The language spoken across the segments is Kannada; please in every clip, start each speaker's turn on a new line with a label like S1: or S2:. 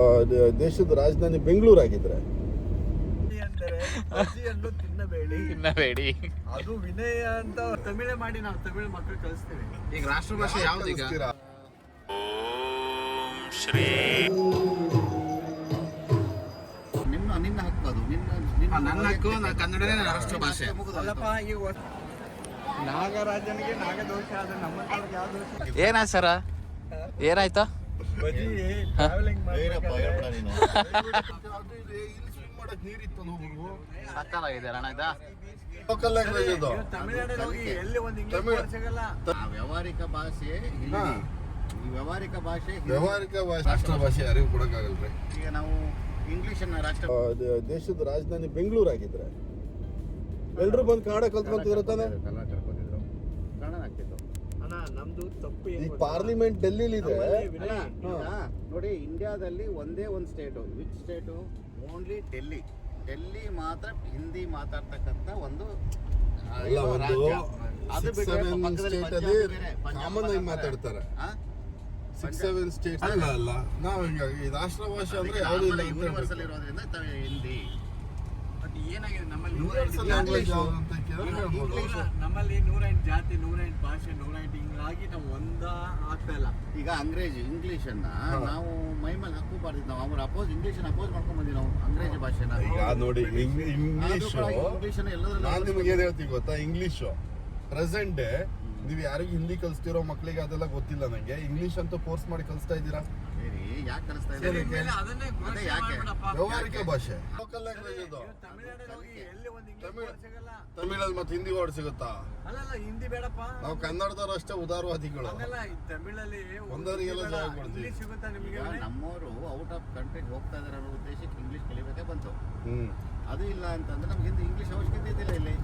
S1: ಆ, ದೇಶದ ರಾಜಧಾನಿ ಬೆಂಗಳೂರು ಆಗಿದ್ರೆ
S2: ತಿನ್ನಬೇಡಿ.
S3: ತಿನ್ನಬೇಡಿ.
S2: ಅದು ವಿನಯ ಅಂತ ತಮಿಳೇ ಮಾಡಿ ನಾವು ತಮಿಳು ಮಕ್ಕಳು ಕಲಿಸ್ತೀವಿ.
S3: ಈಗ ರಾಷ್ಟ್ರಭಾಷೆ ಯಾವ್ದು ಈಗ?
S1: ಶ್ರೀ
S4: ನಿನ್ನ ನಿನ್ನ ಹಕ್ಕು ಅದು. ನಿನ್ನ ನಿನ್ನ
S3: ನನ್ನ ಹಕ್ಕು ನಾ ಕನ್ನಡನೇ ನನ್ನ ರಾಷ್ಟ್ರ ಭಾಷೆ.
S2: ಅಲ್ಲಪ್ಪ ಈಗ ಒಟ್- ನಾಗರಾಜನಿಗೆ ನಾಗದೋಷ ಆದ್ರೆ ನಮ್ಮ ಯಾವ ದೋಷ?
S3: ಏನಾಯ್ತು ಸರ? ಏನಾಯ್ತಾ?
S2: ಬಜ್ಜಿ ಟ್ರಾವೆಲಿಂಗ್
S3: ಸಕ್ಕತ್ತಾಗಿದೆ ಅಣ್ಣ ಇದ?
S1: ಲೋಕಲ್ ಲ್ಯಾಂಗ್ವೇಜ್ ಅದು
S4: ವ್ಯಾವಹಾರಿಕ ಭಾಷೆ. ಈ ವ್ಯಾವಹಾರಿಕ ಭಾಷೆ ಹಿಂದಿ.
S1: ವ್ಯವಹಾರಿಕ ಭಾಷೆ ರಾಷ್ಟ್ರ ಭಾಷೆ ಯಾರಿಗೂ ಕೊಡಕ್ಕಾಗಲ್ರಿ.
S4: ಈಗ ನಾವು ಇಂಗ್ಲಿಷ್ ಅನ್ನ ರಾಷ್ಟ್ರ
S1: ದೇಶದ ರಾಜಧಾನಿ ಬೆಂಗಳೂರು ಆಗಿದ್ರೆ ಎಲ್ರು ಬಂದು ಕನ್ನಡ ಕಲ್ತ್ಕೊಂತ ತಾನೆ?
S2: ನಮ್ದು ತಪ್ಪು
S1: ಈ
S2: ಏನ್
S1: ಪಾರ್ಲಿಮೆಂಟ್ ಡೆಲ್ಲಿ ಇದೆ
S4: ಅಲ್ಲ, ನೋಡಿ ಇಂಡಿಯಾದಲ್ಲಿ ಒಂದೇ ಒಂದು state. Which state? Only Delhi. Delhi ಮಾತ್ರ ಹಿಂದಿ ಮಾತಾಡ್ತಕ್ಕಂಥ ಒಂದು ಆ,
S1: ಅಲ್ಲ
S4: ಏನೋ
S1: ಒಂದು
S4: ರಾಜ್ಯ. ಅದು
S1: ಸಿಕ್ಸ್
S4: ಬಿಟ್ರೆ
S1: ಸೆವೆನ್
S4: ಪಕ್ಕದಲ್ಲಿ
S1: ಸ್ಟೇಟ್
S4: ಪಂಜಾಬ್
S1: ಅಲ್ಲಿ
S4: ಬೇರೆ, ಪಂಜಾಬ್
S1: ಕಾಮನ್ ಆಗಿ
S4: ಮಾತಾಡ್ತಾರೆ. ಆ?
S1: ಸಿಕ್ಸ್ ಸೆವೆನ್ ಸ್ಟೇಟ್ ಅಲ್ಲ ಅಲ್ಲ. ನಾವು ಹಿಂಗಾಗಿ ಈ ರಾಷ್ಟ್ರ ಭಾಷೆ ಅಂದ್ರೆ
S4: ಅದಕ್ಕೆ
S1: ಯಾವ್ದು ಇಲ್ಲ
S4: ನಮ್ಮಲ್ಲಿ ಇರೋದ್ರಿಂದ ತಾವು ಹಿಂದಿ.
S2: ಬಟ್ ಏನಾಗಿದೆ? ನಮ್ಮಲ್ಲಿ
S1: ಯಾವ್ದು
S2: ನೂರ ನಮ್ಮಲ್ಲಿ ನೂರೆಂಟು ಜಾತಿ ನೂರೆಂಟು ಭಾಷೆ ನೂರೆಂಟು ಹಿಂಗಾಗಿ ನಾವು ಒಂದ ಆಗ್ತಾ ಇಲ್ಲ
S4: ಈಗ ಅಂಗ್ರೇಜ್ ಇಂಗ್ಲಿಷ್ ಅನ್ನ ನಾವು ಮೈಮೇಲೆ ಹಾಕೋಬಾರ್ದು ನಾವು. ಅವ್ರ ಅಪೋಸ್ ಇಂಗ್ಲಿಷ್ ಅಪೋಸ್ ಮಾಡ್ಕೊಂಡ್ ಬಂದಿವಿ ನಾವು ಅಂಗ್ರೇಜ್ ಭಾಷೆನ.
S1: ಈಗ ನೋಡಿ ಇಂಗ್ಲಿಷ್
S4: ಇಂಗ್ಲಿಷ್
S1: ನಾನು ನಿಮ್ಗೆ ಏನ್ ಹೇಳ್ತೀನಿ ಗೊತ್ತಾ? ಇಂಗ್ಲಿಷ್ ಪ್ರೆಸೆಂಟ್ ಡೇ ನೀವು ಯಾರಿಗೆ ಹಿಂದಿ ಕಲಿಸ್ತಿರೋ ಮಕ್ಕಳಿಗೆ ಅದೆಲ್ಲ ಗೊತ್ತಿಲ್ಲ ನಂಗೆ. ಇಂಗ್ಲಿಷ್ ಅಂತ ಫೋರ್ಸ್ ಮಾಡಿ ಕಲಿಸ್ತಾ ಇದ್ದೀರಾ?
S4: ಯಾಕೆ ಕಲಿಸ್ತಾ
S1: ಸರಿ,
S4: ಇದ್ದಾರೆ ಅದೇ ಯಾಕೆ?
S1: ವ್ಯವಹಾರಿಕ ಭಾಷೆ. ಲೋಕಲ್ ಲ್ಯಾಂಗ್ವೇಜ್ ಅದು. ತಮಿಳಲ್ಲಿ ಮತ್ತೆ ಹಿಂದಿ ವರ್ಡ್ ಸಿಗುತ್ತಾ?
S2: ಅಲ್ಲಲ್ಲ ಹಿಂದಿ ಬೇಡಪ್ಪ.
S1: ನಾವು ಕನ್ನಡದವ್ರು ಅಷ್ಟೇ ಉದಾರವಾದಿಗಳು.
S2: ತಮಿಳಲ್ಲಿ
S1: ಒಂದವರಿಗೆಲ್ಲ ಜಾಗ ಕೊಡ್ತೀವಿ.
S2: ಇಂಗ್ಲಿಷ್ ಸಿಗುತ್ತಾ ನಿಮಗೆ?
S4: ಈಗ ನಮ್ಮವರು ಔಟ್ ಆಫ್ ಕಂಟ್ರಿಗೆ ಹೋಗ್ತಾ ಇದಾರೆ ಅನ್ನೋ ಉದ್ದೇಶಕ್ಕೆ ಇಂಗ್ಲಿಷ್ ಕಲಿಬೇಕೇ ಬಂತು.
S1: ಹ್ಮ್.
S4: ಅದು ಇಲ್ಲ ಅಂತಂದ್ರೆ ನಮ್ಗೆ ಹಿಂದಿ ಇಂಗ್ಲಿಷ್ ಅವಶ್ಯಕತೆ ಇದ್ದಿಲ್ಲ ಇಲ್ಲಿ.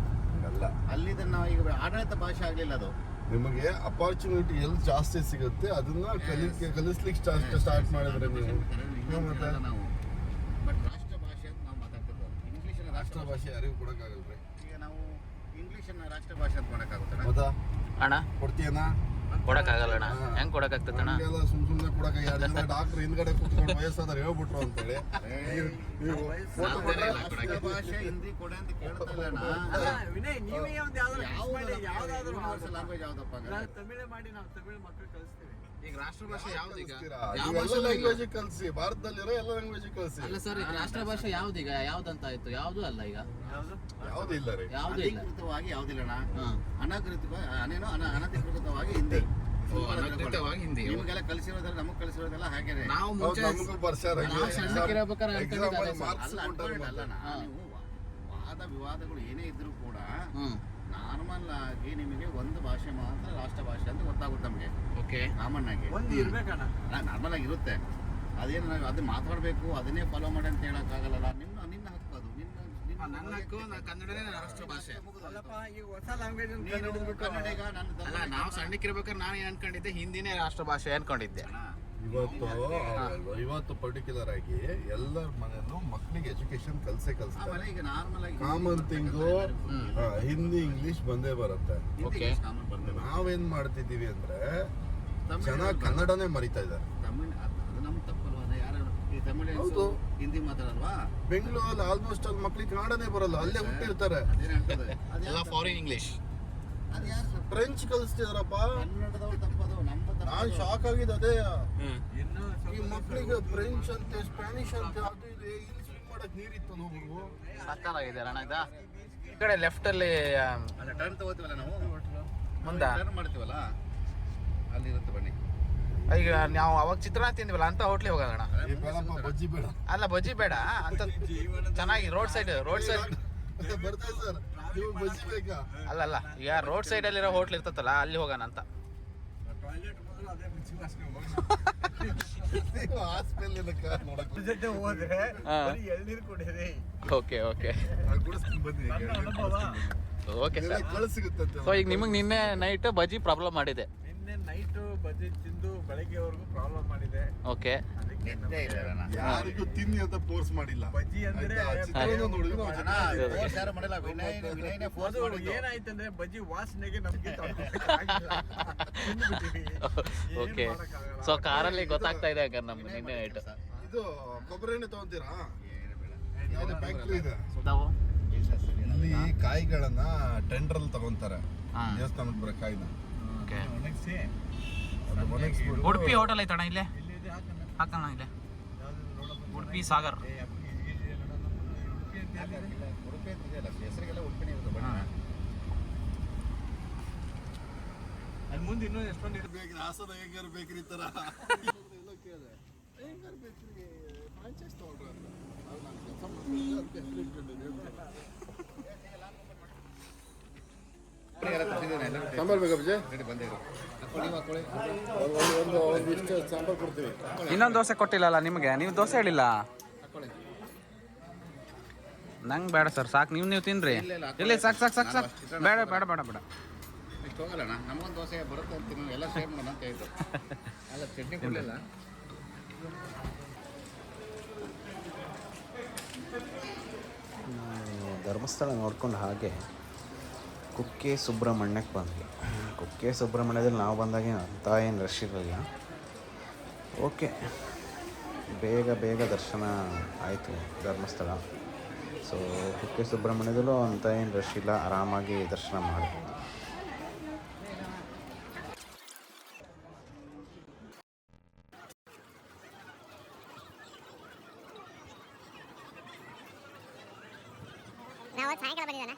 S1: ಅಲ್ಲ
S4: ಅಲ್ಲಿದ ನಾವು ಈಗ ಆಡಳಿತ ಭಾಷೆ ಆಗಲಿಲ್ಲ ಅದು.
S1: ನಿಮಗೆ ಅಪಾರ್ಚುನಿಟಿ ಎಲ್ಲಿ ಜಾಸ್ತಿ ಸಿಗುತ್ತೆ ಅದನ್ನ ಕಲಿಕೆ ಕಲಿಸ್ಲಿಕ್ಕೆ ಸ್ಟಾರ್ಟ್ ಮಾಡಿದ್ರೆ ನೀವು.
S4: ನಾವು ಬಟ್ ರಾಷ್ಟ್ರ ಭಾಷೆ ಅಂತ ನಾವು ಮಾತಾಡ್ತಿದ್ವಿ ಇಂಗ್ಲಿಷ್
S1: ರಾಷ್ಟ್ರ ಭಾಷೆ. ಯಾರಿಗೂ ಕೊಡಕ್ಕಾಗಲ್ರಿ?
S4: ಈಗ ನಾವು ಇಂಗ್ಲಿಷ್ ಅನ್ನ ರಾಷ್ಟ್ರ ಭಾಷೆ ಅಂತ ಮಾಡೋಕ್ಕಾಗುತ್ತೆ
S1: ಹೌದಾ?
S3: ಅಣ್ಣ?
S1: ಕೊಡ್ತೀಯನ?
S3: ಕೊಡಕ್ಕಾಗಲ್ಲ ಅಣ್ಣ ಹೆಂಗ್ ಕೊಡಕ್ಕಾಗ್ತದೆ ಅಣ್ಣ
S1: ಹಂಗೆಲ್ಲ ಸುಮ್ ಸುಮ್ನೆ ಕೊಡಕ ಯಾರು ಜನ ಡಾಕ್ಟರ್ ಹಿಂದ್ಗಡೆ ಕುತ್ಕೊಂಡು ವಯಸ್ಸಾದ್ರೆ ಹೇಳ್ಬಿಟ್ರು ಅಂತೇಳಿ.
S4: ಭಾಷೆ ಹಿಂದಿ ಕೊಡೆ ಅಂತ.
S2: ವಿನಯ್ ನೀವೇ ಒಂದು ಯಾವ್ದಾದ್ರು
S4: ಯಾವ್ದಪ್ಪ ಹಂಗಾದ್ರೆ?
S2: ತಮಿಳೇ ಮಾಡಿ ನಾವು ತಮಿಳ್ ಮಕ್ಕಳು ಕಲಿಸ್ತೀವಿ.
S3: ಈಗ ರಾಷ್ಟ್ರ ಭಾಷೆ ಯಾವ್ದು ಈಗ? ಯಾವ
S1: ನೀವು ಎಲ್ಲ
S3: ಭಾಷೆ
S1: ಲ್ಯಾಂಗ್ವೇಜ್ ಕಲಿಸಿ ಭಾರತದಲ್ಲಿರೋ ಎಲ್ಲ ಲ್ಯಾಂಗ್ವೇಜ್ ಕಲಿಸಿ.
S3: ಅಲ್ಲ ಸರ್ ಈಗ ರಾಷ್ಟ್ರ ಭಾಷೆ ಯಾವ್ದು ಈಗ? ಯಾವ್ದಂತ ಆಯ್ತು? ಯಾವ್ದು ಅಲ್ಲ ಈಗ?
S2: ಯಾವ್ದು?
S1: ಯಾವ್ದು ಇಲ್ಲ ರೀ.
S3: ಯಾವ್ದು ಇಲ್ಲ.
S4: ಅಧಿಕೃತವಾಗಿ ಯಾವ್ದಿಲ್ಲಣ್ಣ
S3: ಹಾ.
S4: ಅನಧಿಕೃತ ಅನೇನೋ ಅನ ಅನಧಿಕೃತವಾಗಿ ಹಿಂದಿ.
S3: ಅನಧಿಕೃತವಾಗಿ ಹಿಂದಿ.
S4: ನಿಮಗೆಲ್ಲ ಕಲಿಸಿರೋದ್ರಲ್ಲಿ ನಮಗೆ ಕಲಿಸಿರೋದೆಲ್ಲ ಹಾಗೇನೆ
S3: ನಾವು ಮುಂಚೆ
S1: ನಮಗೂ
S3: ನಾವು ಸಣ್ಣಕ್ಕಿರ್ಬೇಕಾದ್ರೆ.
S4: ಅಲ್ಲ. ನೀವು ವಾದ ವಿವಾದಗಳು ಏನೇ ಇದ್ರೂ ಕೂಡ ನಾರ್ಮಲ್ ಆಗಿ ನಿಮಗೆ ಒಂದು ಭಾಷೆ ಮಾತ್ರ ರಾಷ್ಟ್ರ ಭಾಷೆ ಅಂತ ಗೊತ್ತಾಗುತ್ತೆ ನಮಗೆ.
S3: ಓಕೆ.
S4: ಕಾಮನ್ ಆಗಿ
S2: ಒಂದು ಇರ್ಬೇಕಣ್ಣ.
S4: ನಾರ್ಮಲ್ ಆಗಿ ಇರುತ್ತೆ. ಅದೇನು ಅದು ಅದನ್ನ ಮಾತಾಡಬೇಕು ಅದನ್ನೇ ಫಾಲೋ ಮಾಡಿ ಅಂತ ಹೇಳೋಕ್ಕಾಗಲ್ಲ ನಿನ್ನ ನಿನ್ನ ಹಕ್ಕು ಅದು. ನಿನ್ನ ನಿನ್ನ
S3: ನನ್ನ ಹಕ್ಕು ಕನ್ನಡನೇ ರಾಷ್ಟ್ರ ಭಾಷೆ.
S2: ಅಲ್ಲಪ್ಪ ಈಗ ಹೊಸ ಲ್ಯಾಂಗ್ವೇಜ್
S4: ಕನ್ನಡ ಕನ್ನಡಿಗ ನನ್ನ
S3: ಅಲ್ಲ ನಾವು ಸಣ್ಣಕ್ಕಿರ್ಬೇಕಾದ್ರೆ ನಾನು ಏನು ಅನ್ಕೊಂಡಿದ್ದೆ? ಹಿಂದಿನೇ ರಾಷ್ಟ್ರ ಭಾಷೆ ಅನ್ಕೊಂಡಿದ್ದೆ.
S1: ಇವತ್ತು ಇವತ್ತು ಪರ್ಟಿಕ್ಯುಲರ್ ಆಗಿ ಎಲ್ಲರ ಮನೆಯಲ್ಲೂ ಮಕ್ಕಳಿಗೆ ಎಜುಕೇಶನ್ ಕಲ್ಸೇ
S4: ಆಮೇಲೆ ಈಗ ನಾರ್ಮಲ್ ಆಗಿ
S1: ಕಾಮನ್ ಥಿಂಗು ಹಿಂದಿ ಇಂಗ್ಲಿಷ್ ಬಂದೇ ಬರುತ್ತೆ. ನಾವೇನ್ ಮಾಡ್ತಿದ್ದೀವಿ ಅಂದ್ರೆ ಜನ ಕನ್ನಡನೇ ಮರಿತಾ ಇದ್ದಾರೆ. ಹೌದು.
S4: ಹಿಂದಿ ಮಾತಾಡಲ್ವಾ?
S1: ಬೆಂಗಳೂರಲ್ಲಿ ಆಲ್ಮೋಸ್ಟ್ ಅಲ್ಲಿ ಮಕ್ಳಿಗೆ ಕನ್ನಡನೇ ಬರಲ್ಲ ಅಲ್ಲೇ ಹುಟ್ಟಿರ್ತಾರೆ.
S3: ಫಾರಿನ್ ಇಂಗ್ಲಿಷ್
S1: ಫ್ರೆಂಚ್ ಕಲಿಸ್ತಿದಾರಪ್ಪ.
S4: ಕನ್ನಡದವ್ರು ತಪ್ಪದು.
S1: ನಾನ್ ಶಾಕ್ ಆಗಿದ್ದು ಅದೇ. ಈ ಮಕ್ಕಳಿಗೆ ಫ್ರೆಂಚ್ ಅಂತೆ ಸ್ಪ್ಯಾನಿಷ್ ಅಂತೆ ಅದು ಇದೆ. ಇಲ್ಲಿ ಸ್ವಿಮ್ ಮಾಡಕ್ ನೀರಿತ್ತು ನೋವು
S3: ಸಕ್ಕತ್ತಾಗಿದೆ ಅಣ್ಣ ಇದ. ಈ ಕಡೆ ಲೆಫ್ಟ್ ಅಲ್ಲಿ
S4: ಅಲ್ಲ ಟರ್ನ್ ತಗೋತೀವಲ್ಲ ನಾವು?
S3: ಮುಂದ.
S4: ಟರ್ನ್ ಮಾಡ್ತೀವಲ್ಲ? ಅಲ್ಲಿ ಇರುತ್ತೆ ಬನ್ನಿ.
S3: ಈಗ ನಾವು ಅವಾಗ ಚಿತ್ರಾನ್ನ ತಿಂದ್ವಲ್ಲ ಅಂತ ಹೋಟ್ಲಿಗೆ ಹೋಗೋಣ
S1: ಬಜ್ಜಿ ಬೇಡ.
S3: ಅಲ್ಲ ಬಜ್ಜಿ ಬೇಡ. ಅಂತ ಚೆನ್ನಾಗಿ ರೋಡ್ ಸೈಡ್ ರೋಡ್ ಸೈಡ್
S1: ಅಲ್ಲಲ್ಲ ಸರ್. ನೀವು ಬಜ್ಜಿ ಬೇಕಾ?
S3: ಅಲ್ಲ ಅಲ್ಲ. ಈಗ ರೋಡ್ ಸೈಡ್ ಅಲ್ಲಿರೋ ಹೋಟ್ಲ್ ಇರ್ತತ್ತಲ್ಲ ಅಲ್ಲಿ ಹೋಗೋಣ ಅಂತ.
S2: ಜೊತೆ ಹೋದ್ರೆ
S3: ಹಾ.
S2: ಬರೀ ಎಳ್ನೀರು ಕುಡಿಯಿರಿ
S3: ಓಕೆ ಓಕೆ
S2: ನನ್ನ ಅನುಭವ
S3: ಸರ್ ಸೊ ಈಗ ನಿಮಗೆ ನಿನ್ನೆ ನೈಟ್ ಬಜ್ಜಿ ಪ್ರಾಬ್ಲಮ್ ಮಾಡಿದೆ
S2: ನಿನ್ನೆ ನೈಟು ಬಜ್ಜಿ ತಿಂದು ಬೆಳಗ್ಗೆವರೆಗೂ ಪ್ರಾಬ್ಲಮ್ ಮಾಡಿದೆ.
S3: ಓಕೆ
S2: ಅದಕ್ಕೆ
S4: ನಿದ್ದೆ ಇಲ್ಲ.
S1: ಯಾರಿಗೂ ತಿನ್ನಿ ಅಂತ ಫೋರ್ಸ್ ಮಾಡಿಲ್ಲ.
S2: ಬಜ್ಜಿ ಅಂದ್ರೆ ಏನಾಯ್ತಂದ್ರೆ ಬಜ್ಜಿ ವಾಸನೆಗೆ ನಮ್ಗೆ
S3: ಓಕೆ ಸೊ ಕಾರಲ್ಲಿ ಗೊತ್ತಾಗ್ತಾ ಇದೆ ಹಾಗಾದ್ರೆ ನಮ್ಗೆ ನಿನ್ನೆ ನೈಟ್
S1: ಇದು ಕೊಬ್ಬರಿ ಎಣ್ಣೆ ತಗೊಂತೀರಾ ಫ್ಯಾಕ್ಟ್ರಿ ಇದೆ?
S3: ತಾವು
S4: ಇಲ್ಲ
S1: ಕಾಯಿಗಳನ್ನ ಟೆಂಡರ್ ಅಲ್ಲಿ ತಗೊಂತಾರೆ.
S3: ದೇವಸ್ಥಾನ
S1: ದೇವಸ್ಥಾನಕ್ಕೆ ಬರೋ ಕಾಯಿನ.
S3: ಓಕೆ ಉಡುಪಿ ಹೋಟೆಲ್ ಐತಣ ಇಲ್ಲೇ? ಹಾಕಣ ಇಲ್ಲೇ. ಉಡುಪಿ ಸಾಗರ್
S2: ಮುಂದೆ ಇನ್ನೂ ಎಷ್ಟೊಂದು ಇದೆ
S1: ಆಸದ ಹಾಸನ ಹೆಂಗಾರ ಬೇಕ್ರಿ ತರ. ಎಲ್ಲ ಕೇಳಿದೆ. ಹೆಂಗಾರ ಬೇಕ್ರಿ? ಫ್ರಾಂಚೈಸ್ ತಗೊಳ್ರಿ ಅಂತ. ನಾನು ಮಾಡ್ತೀನಿ ಅದಕ್ಕೆ ಸಾಂಬಾರ್ ಒಂದು ಒಂದು ಇಷ್ಟು ಸಾಂಬಾರ್ ಕೊಡ್ತೀವಿ
S3: ಇನ್ನೊಂದು ದೋಸೆ ಕೊಟ್ಟಿಲ್ಲಲ್ಲ ನಿಮಗೆ? ನೀವು ದೋಸೆ ಹೇಳಿಲ್ಲ?
S4: ಹಾಕೊಳ್ಳಿ.
S3: ನಂಗೆ ಬೇಡ ಸರ್ ಸಾಕು. ನೀವು ನೀವು ತಿನ್ರಿ.
S4: ಇಲ್ಲ,
S3: ಸಾಕು ಸಾಕು ಸಾಕು ಸಾಕು. ಬೇಡ ಬೇಡ ಬೇಡ ಬೇಡ.
S4: ಇಷ್ಟು ಹೋಗಲ್ಲಣ್ಣ? ನಮಗೊಂದು ದೋಸೆ ಬರುತ್ತೆ ಅಂತೀನಿ ಎಲ್ಲ ಸೇಮ್ ಮಾಡೋಣ ಅಂತ ಹೇಳಿದ್ರು. ಅಲ್ಲ ಚಟ್ನಿ ಕೊಡಲಿಲ್ಲ?
S5: ಧರ್ಮಸ್ಥಳ ನೋಡ್ಕೊಂಡು ಹಾಗೆ ಕುಕ್ಕೆ ಸುಬ್ರಹ್ಮಣ್ಯಕ್ಕೆ ಬಂದ್ವಿ. ಕುಕ್ಕೆ ಸುಬ್ರಹ್ಮಣ್ಯದಲ್ಲಿ ನಾವು ಬಂದಾಗ ಅಂತ ಏನು ರಶ್ ಇರಲಿಲ್ಲ. ಓಕೆ ಬೇಗ ಬೇಗ ದರ್ಶನ ಆಯಿತು ಧರ್ಮಸ್ಥಳ. ಸೊ ಕುಕ್ಕೆ ಸುಬ್ರಹ್ಮಣ್ಯದಲ್ಲೂ ಅಂತ ಏನು ರಶ್ ಇಲ್ಲ, ಆರಾಮಾಗಿ ದರ್ಶನ
S6: ನಾವು ಸಾಯಂಕಾಲ ಬಂದಿದ್ದಾನೆ?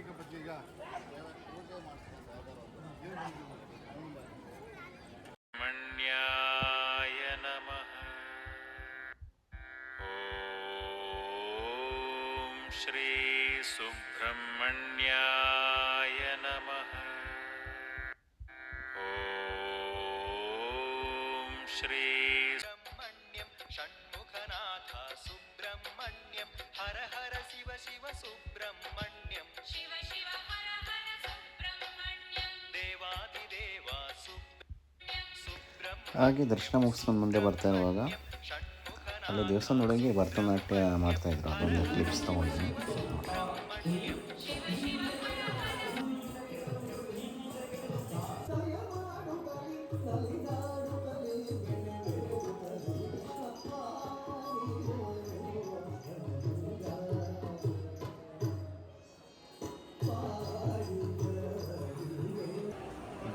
S7: य नमः ॐ श्रीसुब्रह्मण्याय नमः श्री
S8: सुब्रह्मण्यं षण्मुखनाथ सुब्रह्मण्यं हर हर शिव शिव सुब्रह्मण्य
S5: ಹಾಗೆ ದರ್ಶನ ಮುಗಿಸ್ಕೊಂಡು ಮುಂದೆ ಬರ್ತಾ ಇರುವಾಗ ಅಲ್ಲಿ ದೇವಸ್ಥಾನದೊಳಗೆ ಭರತನಾಟ್ಯ ಮಾಡ್ತಾಯಿದ್ರು ಅದೊಂದು ಕ್ಲಿಪ್ಸ್ ತೊಗೊಂಡಿದ್ದೀನಿ.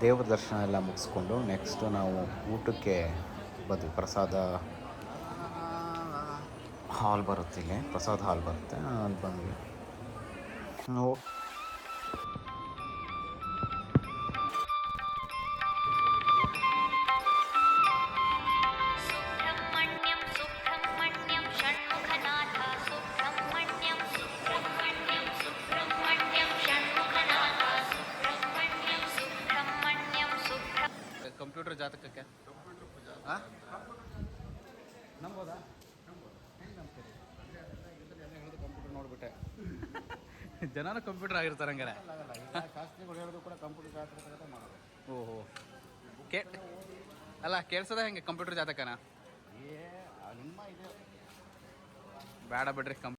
S5: ದೇವ್ರ ದರ್ಶನ ಎಲ್ಲ ಮುಗಿಸ್ಕೊಂಡು ನೆಕ್ಸ್ಟು ನಾವು ಊಟಕ್ಕೆ ಬಂದ್ವಿ ಪ್ರಸಾದ ಹಾಲ್ ಬರುತ್ತೆ ಇಲ್ಲಿ, ಪ್ರಸಾದ ಹಾಲ್ ಬರುತ್ತೆ ಅಲ್ಲಿ ಬಂದ್ವಿ.
S3: ಕಂಪ್ಯೂಟರ್ ಜಾತಕಕ್ಕೆ
S4: ನಂಬೋದಾ? ಕಂಪ್ಯೂಟರ್ ನೋಡ್ಬಿಟ್ಟೆ
S3: ಜನನ ಕಂಪ್ಯೂಟರ್ ಆಗಿರ್ತಾರೆ ಹಂಗಾರೆ
S4: ಶಾಸ್ತ್ರಿಗಳು ಹೇಳೋದು ಕೂಡ ಕಂಪ್ಯೂಟರ್ ಮಾಡೋದು.
S3: ಓಹೋ. ಕೇ ಅಲ್ಲ ಕೇಳ್ಸದ ಹೆಂಗೆ ಕಂಪ್ಯೂಟರ್ ಜಾತಕನ?
S4: ಏ ಆ ನಿಮ್ಮ ಇದೆ.
S3: ಬೇಡ ಬಿಡ್ರಿ ಕಂ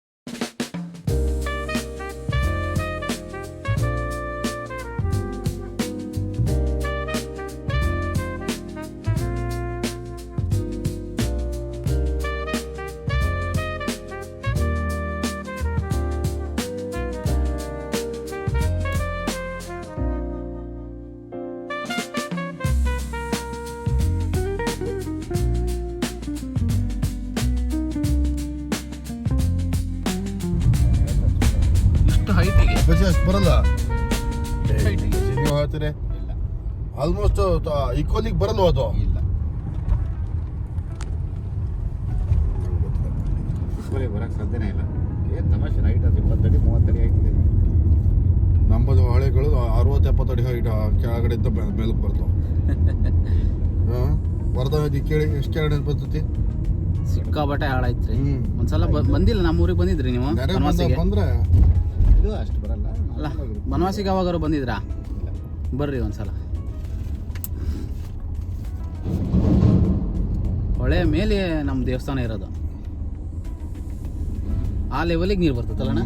S1: ಅಷ್ಟು ಬರಲ್ಲ. ನೀವು ಹೇಳ್ತೀರಿ?
S4: ಇಲ್ಲ.
S1: ಆಲ್ಮೋಸ್ಟ್ ಈಕ್ವಲಿಗೆ ಬರಲ್ವ ಅದು?
S4: ಇಲ್ಲ. ಇಸ್ಕೊಲಿ ಬರಕ್ಕೆ ಸಾಧ್ಯನೇ ಇಲ್ಲ. ಏನು ತಮಾಷೆ ನೈಟ್ ಅದು ಇಪ್ಪತ್ತಡಿ ಮೂವತ್ತಡಿ ಆಯ್ತಿದೆ
S1: ನಮ್ಮದು ಹಳೆಗಳು ಅರವತ್ತು ಎಪ್ಪತ್ತು ಅಡಿ ಹೈಟ್ ಕೆಳಗಡೆ ಇದ್ದ ಮೇಲಕ್ಕೆ ಬರ್ತವೆ. ಹಾಂ? ವರದಾವತಿ ಕೇಳಿ ಎಷ್ಟು ಕೆಳಗಡೆ ಬರ್ತೈತಿ
S3: ಸಿಕ್ಕಾಬಟ್ಟೆ ಹಾಳಾಯ್ತು
S1: ರೀ
S3: ಒಂದ್ಸಲ ಬಂದಿಲ್ಲ ನಮ್ಮ ಊರಿಗೆ ಬಂದಿದ್ರಿ ನೀವು
S1: ಬಂದ್ರೆ?
S4: ಇದು ಅಷ್ಟು
S3: ಅಲ್ಲ, ಬನವಾಸಿಗೆ ಯಾವಾಗಾರು ಬಂದಿದ್ರಾ? ಬರ್ರಿ ಒಂದ್ಸಲ. ಹೊಳೆ ಮೇಲೆ ನಮ್ಮ ದೇವಸ್ಥಾನ ಇರೋದು. ಆ ಲೆವೆಲಿಗೆ ನೀರು ಬರ್ತದಲ್ಲಣ್ಣ.